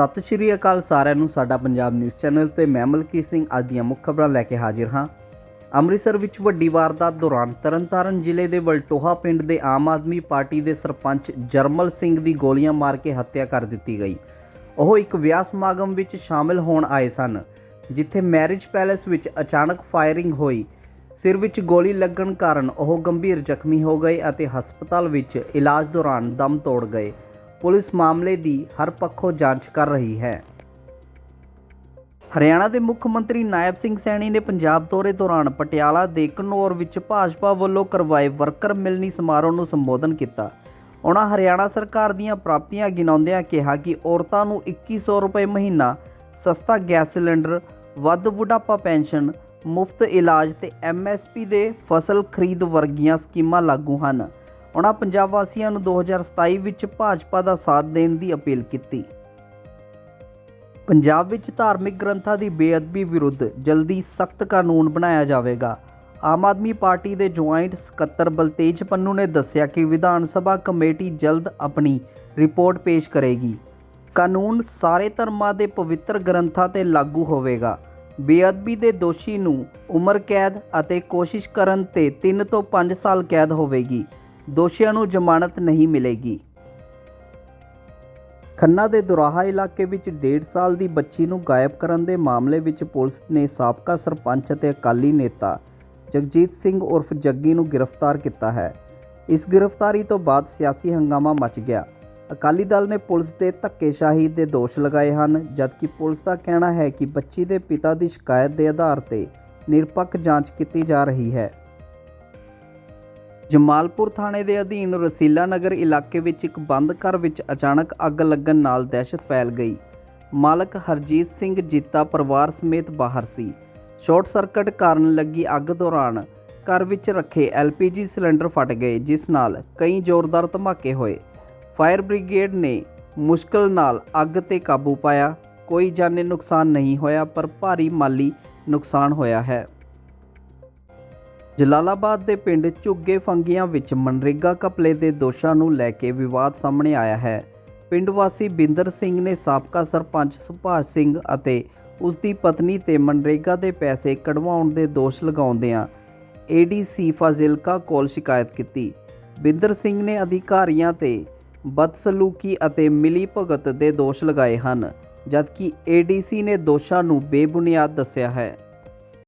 ਸਤਿ ਸ਼੍ਰੀ ਅਕਾਲ ਸਾਰਿਆਂ ਨੂੰ ਸਾਡਾ ਪੰਜਾਬ ਨਿਊਜ਼ ਚੈਨਲ ਤੇ ਮੈਂ ਮਲਕੀ ਸਿੰਘ ਅੱਜ ਦੀਆਂ ਮੁੱਖ ਖਬਰਾਂ ਲੈ ਕੇ ਹਾਜ਼ਰ ਹਾਂ। ਅੰਮ੍ਰਿਤਸਰ ਵਿੱਚ ਵੱਡੀ ਵਾਰਦਾਤ ਦੌਰਾਨ ਤਰਨਤਾਰਨ ਜ਼ਿਲ੍ਹੇ ਦੇ ਵਲਟੋਹਾ ਪਿੰਡ ਦੇ ਆਮ ਆਦਮੀ ਪਾਰਟੀ ਦੇ ਸਰਪੰਚ ਜਰਮਲ ਸਿੰਘ ਦੀ ਗੋਲੀਆਂ ਮਾਰ ਕੇ ਹੱਤਿਆ ਕਰ ਦਿੱਤੀ ਗਈ। ਉਹ ਇੱਕ ਵਿਆਹ ਸਮਾਗਮ ਵਿੱਚ ਸ਼ਾਮਿਲ ਹੋਣ ਆਏ ਸਨ, ਜਿੱਥੇ ਮੈਰਿਜ ਪੈਲੇਸ ਵਿੱਚ ਅਚਾਨਕ ਫਾਇਰਿੰਗ ਹੋਈ। ਸਿਰ ਵਿੱਚ ਗੋਲੀ ਲੱਗਣ ਕਾਰਨ ਉਹ ਗੰਭੀਰ ਜ਼ਖਮੀ ਹੋ ਗਏ ਅਤੇ ਹਸਪਤਾਲ ਵਿੱਚ ਇਲਾਜ ਦੌਰਾਨ ਦਮ ਤੋੜ ਗਏ। ਪੁਲਿਸ ਮਾਮਲੇ ਦੀ ਹਰ ਪੱਖੋਂ ਜਾਂਚ ਕਰ ਰਹੀ ਹੈ। ਹਰਿਆਣਾ ਦੇ ਮੁੱਖ ਮੰਤਰੀ ਨਾਇਬ ਸਿੰਘ ਸੈਣੀ ਨੇ ਪੰਜਾਬ ਦੌਰੇ ਦੌਰਾਨ ਪਟਿਆਲਾ ਦੇ ਘਨੌਰ ਵਿੱਚ ਭਾਜਪਾ ਵੱਲੋਂ ਕਰਵਾਏ ਵਰਕਰ ਮਿਲਣੀ ਸਮਾਰੋਹ ਨੂੰ ਸੰਬੋਧਨ ਕੀਤਾ। ਉਹਨਾਂ ਹਰਿਆਣਾ ਸਰਕਾਰ ਦੀਆਂ ਪ੍ਰਾਪਤੀਆਂ ਗਿਣਾਉਂਦਿਆਂ ਕਿਹਾ ਕਿ ਔਰਤਾਂ ਨੂੰ 2100 ਰੁਪਏ ਮਹੀਨਾ, ਸਸਤਾ ਗੈਸ ਸਿਲੰਡਰ, ਵੱਧ ਬੁਢਾਪਾ ਪੈਨਸ਼ਨ, ਮੁਫਤ ਇਲਾਜ ਤੇ ਐਮਐਸਪੀ ਦੇ ਫਸਲ ਖਰੀਦ ਵਰਗੀਆਂ ਸਕੀਮਾਂ ਲਾਗੂ ਹਨ। ਉਹਨਾਂ ਪੰਜਾਬ ਵਾਸੀਆਂ ਨੂੰ 2027 ਵਿੱਚ ਭਾਜਪਾ ਦਾ ਸਾਥ ਦੇਣ ਦੀ ਅਪੀਲ ਕੀਤੀ। ਪੰਜਾਬ ਵਿੱਚ ਧਾਰਮਿਕ ਗ੍ਰੰਥਾਂ ਦੀ ਬੇਅਦਬੀ ਵਿਰੁੱਧ ਜਲਦੀ ਸਖਤ ਕਾਨੂੰਨ ਬਣਾਇਆ ਜਾਵੇਗਾ। ਆਮ ਆਦਮੀ ਪਾਰਟੀ ਦੇ ਜੁਆਇੰਟ ਸਕੱਤਰ ਬਲਤੇਜ ਪੰਨੂ ਨੇ ਦੱਸਿਆ ਕਿ ਵਿਧਾਨ ਸਭਾ ਕਮੇਟੀ ਜਲਦ ਆਪਣੀ ਰਿਪੋਰਟ ਪੇਸ਼ ਕਰੇਗੀ। ਕਾਨੂੰਨ ਸਾਰੇ ਧਰਮਾਂ ਦੇ ਪਵਿੱਤਰ ਗ੍ਰੰਥਾਂ ਤੇ ਲਾਗੂ ਹੋਵੇਗਾ। ਬੇਅਦਬੀ ਦੇ ਦੋਸ਼ੀ ਨੂੰ ਉਮਰ ਕੈਦ ਅਤੇ ਕੋਸ਼ਿਸ਼ ਕਰਨ ਤੇ 3 ਤੋਂ 5 ਸਾਲ ਕੈਦ ਹੋਵੇਗੀ। ਦੋਸ਼ੀਆਂ ਨੂੰ ਜ਼ਮਾਨਤ ਨਹੀਂ ਮਿਲੇਗੀ। ਖੰਨਾ ਦੇ ਦੁਰਾਹਾ ਇਲਾਕੇ ਵਿੱਚ 1.5 ਸਾਲ ਦੀ ਬੱਚੀ ਨੂੰ ਗਾਇਬ ਕਰਨ ਦੇ ਮਾਮਲੇ ਵਿੱਚ ਪੁਲਿਸ ਨੇ ਸਾਬਕਾ ਸਰਪੰਚ ਅਤੇ ਅਕਾਲੀ ਨੇਤਾ ਜਗਜੀਤ ਸਿੰਘ ਉਰਫ ਜੱਗੀ ਨੂੰ ਗ੍ਰਿਫਤਾਰ ਕੀਤਾ ਹੈ। ਇਸ ਗ੍ਰਿਫਤਾਰੀ ਤੋਂ ਬਾਅਦ ਸਿਆਸੀ ਹੰਗਾਮਾ ਮਚ ਗਿਆ। ਅਕਾਲੀ ਦਲ ਨੇ ਪੁਲਿਸ ਦੇ ਧੱਕੇਸ਼ਾਹੀ ਦੇ ਦੋਸ਼ ਲਗਾਏ ਹਨ, ਜਦਕਿ ਪੁਲਿਸ ਦਾ ਕਹਿਣਾ ਹੈ ਕਿ ਬੱਚੀ ਦੇ ਪਿਤਾ ਦੀ ਸ਼ਿਕਾਇਤ ਦੇ ਆਧਾਰ ਤੇ ਨਿਰਪੱਖ ਜਾਂਚ ਕੀਤੀ ਜਾ ਰਹੀ ਹੈ। ਜਮਾਲਪੁਰ ਥਾਣੇ ਦੇ ਅਧੀਨ ਰਸੀਲਾ ਨਗਰ ਇਲਾਕੇ ਵਿੱਚ ਇੱਕ ਬੰਦ ਘਰ ਵਿੱਚ ਅਚਾਨਕ ਅੱਗ ਲੱਗਣ ਨਾਲ ਦਹਿਸ਼ਤ ਫੈਲ ਗਈ। ਮਾਲਕ ਹਰਜੀਤ ਸਿੰਘ ਜੀਤਾ ਪਰਿਵਾਰ ਸਮੇਤ ਬਾਹਰ ਸੀ। ਸ਼ਾਰਟ ਸਰਕਟ ਕਾਰਨ ਲੱਗੀ ਅੱਗ ਦੌਰਾਨ ਘਰ ਵਿੱਚ ਰੱਖੇ LPG ਸਿਲੰਡਰ ਫਟ ਗਏ, ਜਿਸ ਨਾਲ ਕਈ ਜ਼ੋਰਦਾਰ ਧਮਾਕੇ ਹੋਏ। ਫਾਇਰ ਬ੍ਰਿਗੇਡ ਨੇ ਮੁਸ਼ਕਲ ਨਾਲ ਅੱਗ ਤੇ ਕਾਬੂ ਪਾਇਆ। ਕੋਈ ਜਾਨੀ ਨੁਕਸਾਨ ਨਹੀਂ ਹੋਇਆ, ਪਰ ਭਾਰੀ ਮਾਲੀ ਨੁਕਸਾਨ ਹੋਇਆ ਹੈ। ਜਲਾਲਾਬਾਦ ਦੇ ਪਿੰਡ ਝੁੱਗੇ ਫੰਗੀਆਂ ਵਿੱਚ ਮਨਰੇਗਾ ਘਪਲੇ ਦੇ ਦੋਸ਼ਾਂ ਨੂੰ ਲੈ ਕੇ ਵਿਵਾਦ ਸਾਹਮਣੇ ਆਇਆ ਹੈ। ਪਿੰਡ ਵਾਸੀ ਬਿੰਦਰ ਸਿੰਘ ਨੇ ਸਾਬਕਾ ਸਰਪੰਚ ਸੁਭਾਸ਼ ਸਿੰਘ ਅਤੇ ਉਸ ਦੀ ਪਤਨੀ ਤੇ ਮਨਰੇਗਾ ਦੇ ਪੈਸੇ ਕਢਵਾਉਣ ਦੇ ਦੋਸ਼ ਲਗਾਉਂਦਿਆਂ ਏਡੀਸੀ ਫਾਜ਼ਿਲਕਾ ਕੋਲ ਸ਼ਿਕਾਇਤ ਕੀਤੀ। ਬਿੰਦਰ ਸਿੰਘ ਨੇ ਅਧਿਕਾਰੀਆਂ ਤੇ ਬਦਸਲੂਕੀ ਅਤੇ ਮਿਲੀ ਭਗਤ ਦੇ ਦੋਸ਼ ਲਗਾਏ ਹਨ, ਜਦਕਿ ਏਡੀਸੀ ਨੇ ਦੋਸ਼ਾਂ ਨੂੰ ਬੇਬੁਨਿਆਦ ਦੱਸਿਆ ਹੈ।